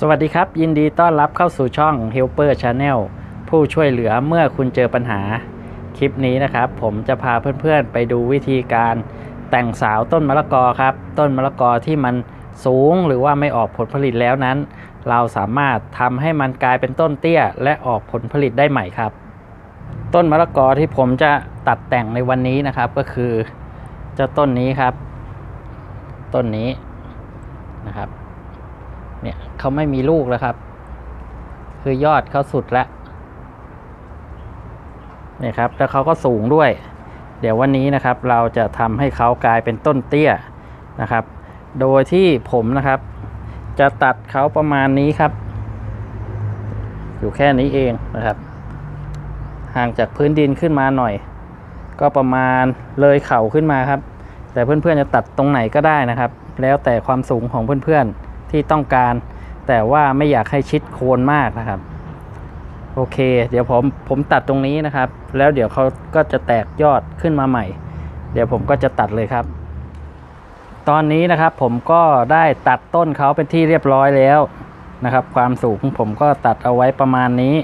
สวัสดีครับ ยินดีต้อนรับเข้าสู่ช่อง Helper Channel ผู้ช่วยเหลือเมื่อคุณเจอปัญหา คลิปนี้นะครับ ผมจะพาเพื่อนๆ ไปดูวิธีการแต่งสาวต้นมะละกอครับ ต้นมะละกอที่มันสูงหรือว่าไม่ออกผลผลิตแล้วนั้น เราสามารถทำให้มันกลายเป็นต้นเตี้ย และออกผลผลิตได้ใหม่ครับ ต้นมะละกอที่ผมจะตัดแต่งในวันนี้นะครับ ก็คือเจ้าต้นนี้ครับ ต้นนี้นะครับ เนี่ยเขาไม่มีลูกแล้วครับ คือยอดเขาสุดแล้วเนี่ยครับแล้วเขาก็สูงด้วย เดี๋ยววันนี้นะครับเราจะทำให้เขากลายเป็นต้นเตี้ยนะครับ โดยที่ผมนะครับ จะตัดเขาประมาณนี้ครับ อยู่แค่นี้เองนะครับ ห่างจากพื้นดินขึ้นมาหน่อย ก็ประมาณเลยเข่าขึ้นมาครับ แต่เพื่อนๆจะตัดตรงไหนก็ได้นะครับ แล้วแต่ความสูงของเพื่อนๆ ที่ต้องการ แต่ว่าไม่อยากให้ชิดโคนมากนะครับ โอเค เดี๋ยวผมผมตัดตรงนี้นะครับ แล้วเดี๋ยวเขาก็จะแตกยอดขึ้นมาใหม่ เดี๋ยวผมก็จะตัดเลยครับ ตอนนี้นะครับผมก็ได้ตัดต้นเขาเป็นที่เรียบร้อยแล้วนะครับ ความสูงผมก็ตัดเอาไว้ประมาณนี้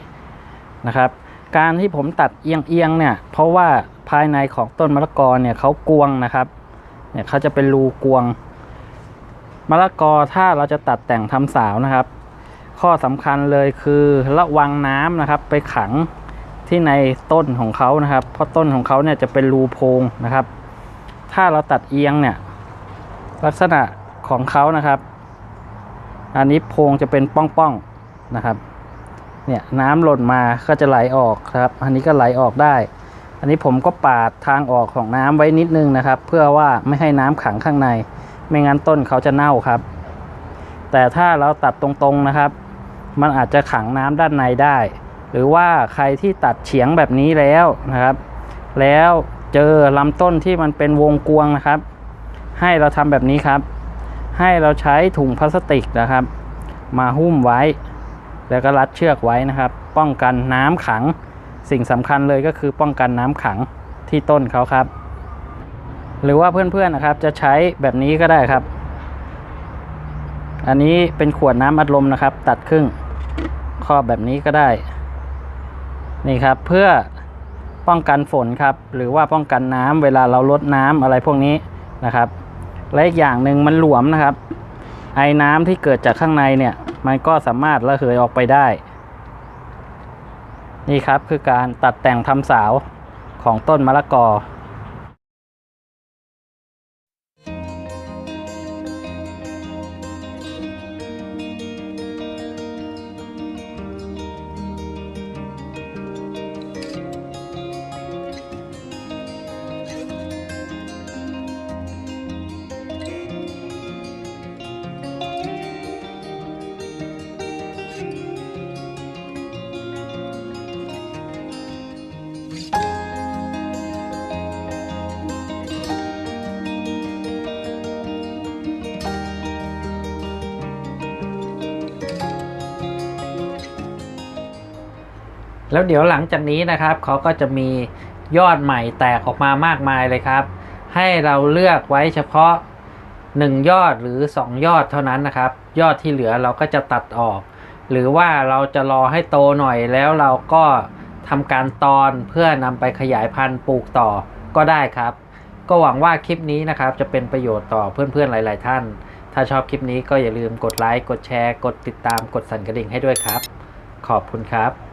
นะครับ การที่ผมตัดเอียงๆเนี่ย เพราะว่าภายในของต้นมะละกอเนี่ยเขากวงนะครับ เนี่ยเขาจะเป็นรูกวง มะละกอถ้าเราจะตัดแต่งทำสาวนะครับ ข้อสำคัญเลยคือระวังน้ำนะครับ ไปขังที่ในต้นของเขานะครับ เพราะต้นของเขาเนี่ยจะเป็นรูโพงนะครับ ถ้าเราตัดเอียงเนี่ยลักษณะของเขานะครับ อันนี้โพงจะเป็นป้องๆนะครับ เนี่ยน้ำหล่นมาก็จะไหลออกครับ อันนี้ก็ไหลออกได้ อันนี้ผมก็ปาดทางออกของน้ำไว้นิดนึงนะครับ เพื่อว่าไม่ให้น้ำขังข้างใน ไม่งั้นต้นเขาจะเน่าครับ แต่ถ้าเราตัดตรงๆนะครับ มันอาจจะขังน้ำด้านในได้ หรือว่าใครที่ตัดเฉียงแบบนี้แล้วนะครับ แล้วเจอลำต้นที่มันเป็นวงกวงนะครับ ให้เราทำแบบนี้ครับ ให้เราใช้ถุงพลาสติกนะครับ มาหุ้มไว้ แล้วก็รัดเชือกไว้นะครับ ป้องกันน้ำขัง สิ่งสำคัญเลยก็คือป้องกันน้ำขังที่ต้นเขาครับ หรือว่าเพื่อนๆนะครับ จะใช้แบบนี้ก็ได้ครับ อันนี้เป็นขวดน้ำอัดลมนะครับ ตัดครึ่งครอบแบบนี้ก็ได้ นี่ครับเพื่อป้องกันฝนครับ หรือว่าป้องกันน้ำเวลาเราลดน้ำอะไรพวกนี้นะครับ และอีกอย่างหนึ่งมันหลวมนะครับ ไอ้น้ำที่เกิดจากข้างในเนี่ย มันก็สามารถระเหยออกไปได้ นี่ครับคือการตัดแต่งทำสาวของต้นมะละกอ แล้วเดี๋ยวหลังจากนี้นะครับเขาก็จะมียอดใหม่แตกออกมามากมายเลยครับ ให้เราเลือกไว้เฉพาะ 1 ยอดหรือ 2 ยอดเท่านั้นนะครับ ยอดที่เหลือเราก็จะตัดออก หรือว่าเราจะรอให้โตหน่อยแล้วเราก็ทำการตอนเพื่อนำไปขยายพันธุ์ปลูกต่อก็ได้ครับ ก็หวังว่าคลิปนี้นะครับจะเป็นประโยชน์ต่อเพื่อนๆหลาย ๆ ท่าน ถ้าชอบคลิปนี้ก็อย่าลืมกดไลค์กดแชร์ กดติดตามกดสั่นกระดิ่งให้ด้วยครับ ขอบคุณครับ